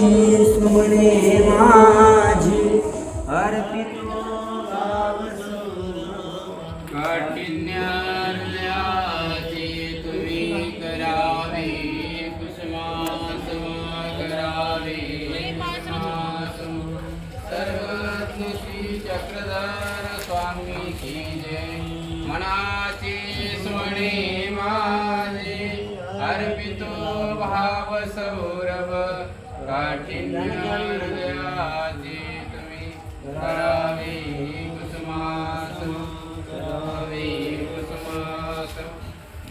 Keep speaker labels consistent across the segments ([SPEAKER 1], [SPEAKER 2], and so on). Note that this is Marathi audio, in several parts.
[SPEAKER 1] सुमने माझी अर्पितो
[SPEAKER 2] काठिन्याची तुम्ही करावे कुसुमासम करावे कुसुमासम सर्वज्ञ श्री चक्रधर स्वामी की जय मनाचे स्मणे माझे अर्पितो भाव सौरभ काठिन्याची तुम्ही. करावे कुसुमासम करावे कुसुमासम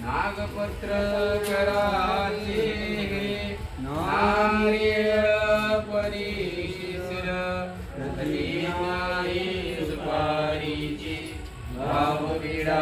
[SPEAKER 2] नागपत्र कराचे नारियल परिशिर नाही सुपारीची भावविडा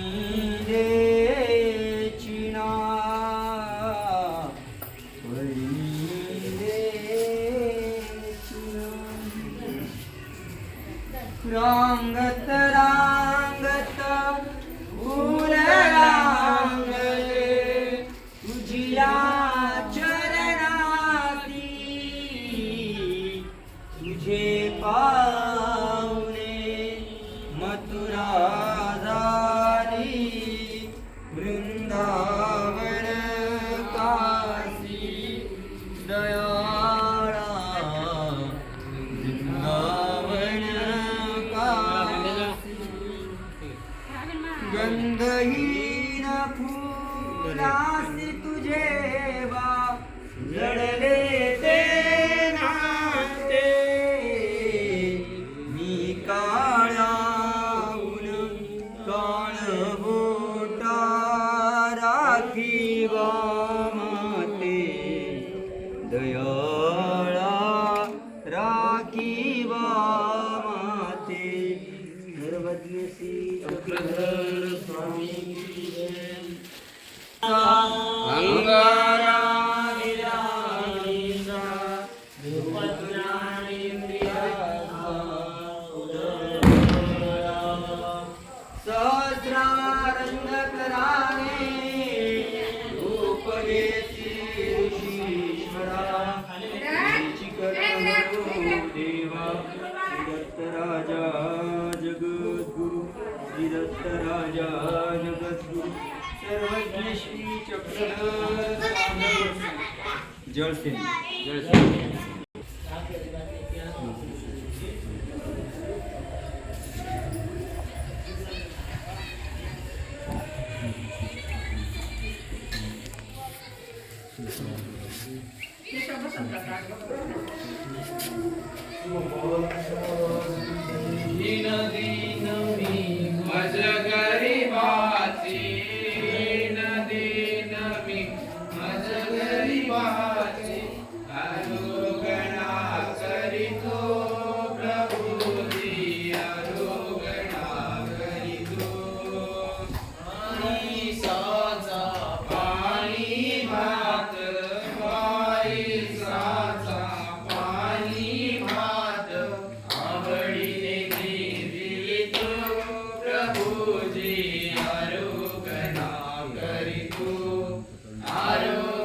[SPEAKER 1] रांगत रांगत फूल रांगले तुझिया चरणाती. तुझे मथुरा झाली वृंदावन काशी. दया फुलासी तुझे जडले ते नाते. मी काळाऊन काळ बोटा राखी माते. दयाळा राखी माते. सर्वज्ञसी चक्रधर स्वामी राजा जगद्गुरु श्रीदत्त राजा सर्वज्ञ श्री चक्रधर जळसेन जळसेन
[SPEAKER 2] ആരോ